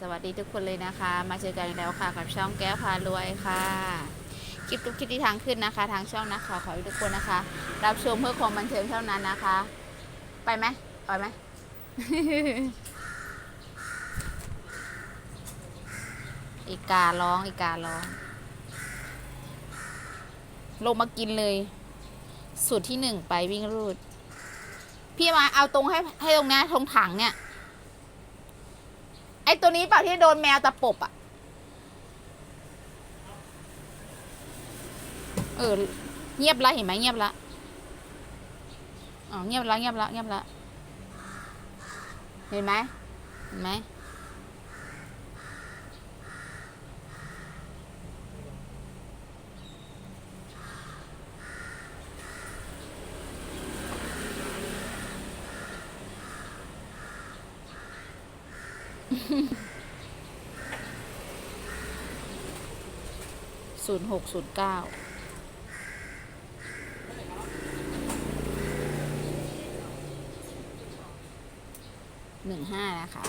สวัสดีทุกคนเลยนะคะ มาเจอกันแล้วค่ะกับช่องแก้วพารวยค่ะคลิปทุกคลิปที่ทางขึ้นนะคะ ทางช่องนะคะขอให้ทุกคนนะคะ รับชมเพื่อความบันเทิงเท่านั้นนะคะ ไปไหมไปไหมอีการ้องอีการ้อง ลงมากินเลย สูตรที่หนึ่งไปวิ่งรูด พี่มาเอาตรงให้ให้ตรงเนี้ยตรงถังเนี่ย ไอตัวนี้เปล่าที่โดนแมวตะปบอะเออ เงียบละเห็นไหมเงียบละอ๋อเงียบละเงียบละเงียบละเห็นไหมเห็นไหม ศูนย์หกศูนย์เก้าหนึ่งห้านะคะ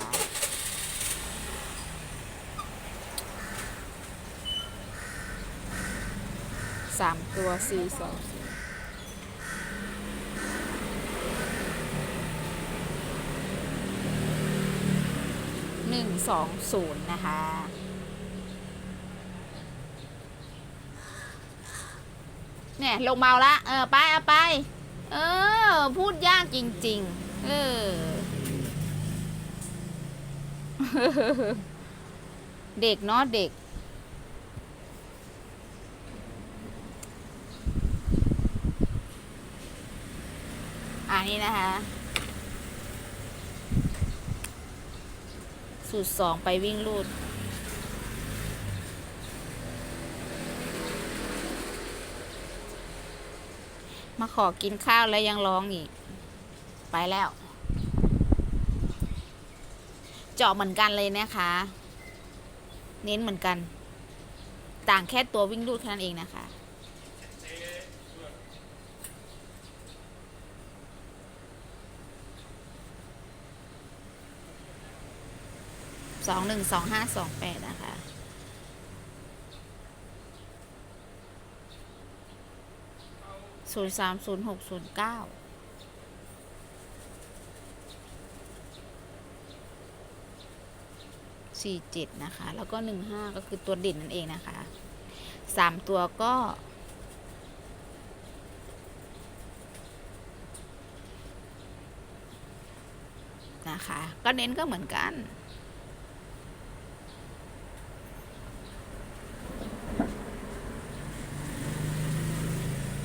สามตัวสี่สอง งสองศูนย์นะคะ เนี่ยลงเมาละ เออ ไป เอาไป เออ พูดยากจริง ๆ เออ เด็กเนาะเด็กอันนี้นะคะ สูตรสองไปวิ่งลูด มาขอกินข้าวแล้วยังร้องอีก ไปแล้ว เจาะเหมือนกันเลยนะคะ เน้นเหมือนกัน ต่างแค่ตัววิ่งลูดแค่นั้นเองนะคะ สองหนึ่งสองห้าสองแปดนะคะ ศูนย์สามศูนย์หกศูนย์เก้าสี่เจ็ดนะคะ แล้วก็หนึ่งห้าก็คือตัวเด่นนั่นเองนะคะสามตัวก็นะคะ ก็เน้นก็เหมือนกัน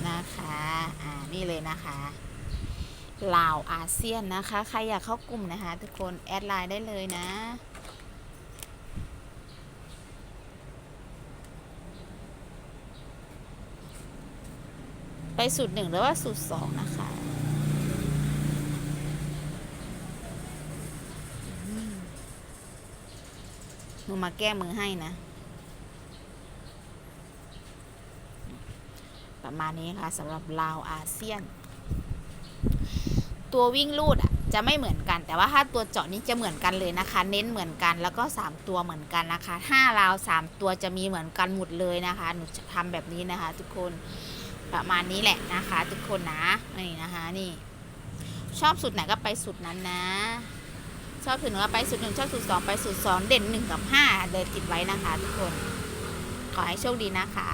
นะคะ อ่า นี่เลยนะคะลาวอาเซียนนะคะ ใครอยากเข้ากลุ่มนะคะ ทุกคนแอดไลน์ได้เลยนะ ไปสูตรหนึ่งหรือว่าสูตรสองนะคะอืมหนูมาแก้มือให้นะ ประมาณนี้ค่ะสำหรับลาวอาเซียน ตัววิ่งลูดอะจะไม่เหมือนกัน แต่ว่าถ้าตัวเจาะนี้จะเหมือนกันเลยนะคะ เน้นเหมือนกันแล้วก็ 3 ตัวเหมือนกันนะคะถ้าราว3 ตัวจะมีเหมือนกันหมดเลยนะคะหนูจะทำแบบนี้นะคะ ทุกคนประมาณนี้แหละนะคะ ทุกคนนะนี่นะคะนี่ชอบสุดไหนก็ไปสุดนั้นนะ ชอบสุดหนึ่งก็ไปสุดหนึ่งชอบสุดสองไปสุดสองเด่นหนึ่งกับห้าเลยติดไว้นะคะ ทุกคน ขอให้โชคดีนะคะ